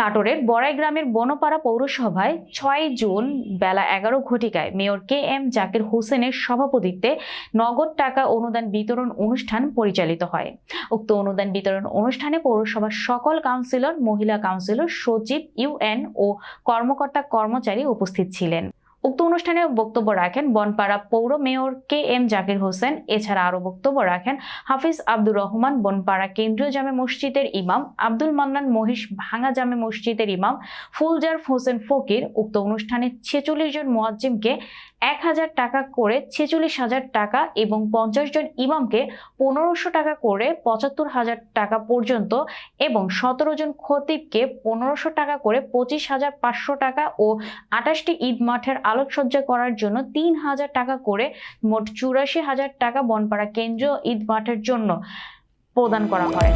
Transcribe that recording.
নাটোরের বড়াই গ্রামের বনপাড়া পৌরসভায় ছয় জুন বেলা এগারো ঘটিকায় মেয়র কে এম জাকির হোসেনের সভাপতিত্বে নগদ টাকা অনুদান বিতরণ অনুষ্ঠান পরিচালিত হয়। উক্ত অনুদান বিতরণ অনুষ্ঠানে পৌরসভার সকল কাউন্সিলর, মহিলা কাউন্সিলর, সচিব, ইউএন ও কর্মকর্তা কর্মচারী উপস্থিত ছিলেন। উক্ত অনুষ্ঠানে বক্তব্য রাখেন বনপাড়া পৌর mayor K M Zakir Hossain. এছাড়া আরও বক্তব্য রাখেন হাফিজ আব্দুর রহমান, বনপাড়া কেন্দ্রীয় জামে মসজিদের ইমাম, আব্দুল মান্নান মহিষ ভাঙা জামে মসজিদের ইমাম, ফুলজার হোসেন ফকির। উক্ত অনুষ্ঠানে ছেচল্লিশ জন মোয়াজ্জিমকে এক হাজার টাকা করে ছেচল্লিশ হাজার টাকা এবং পঞ্চাশ জন ইমামকে পনেরোশো টাকা করে পঁচাত্তর হাজার টাকা পর্যন্ত এবং সতেরো জন খতিবকে পনেরোশো টাকা করে পঁচিশ হাজার পাঁচশো টাকা ও আঠাশটি ঈদ মাঠের আলোকসজ্জা করার জন্য তিন হাজার টাকা করে মোট চুরাশি হাজার টাকা বনপাড়া কেন্দ্রীয় ঈদ মাঠের জন্য প্রদান করা হয়।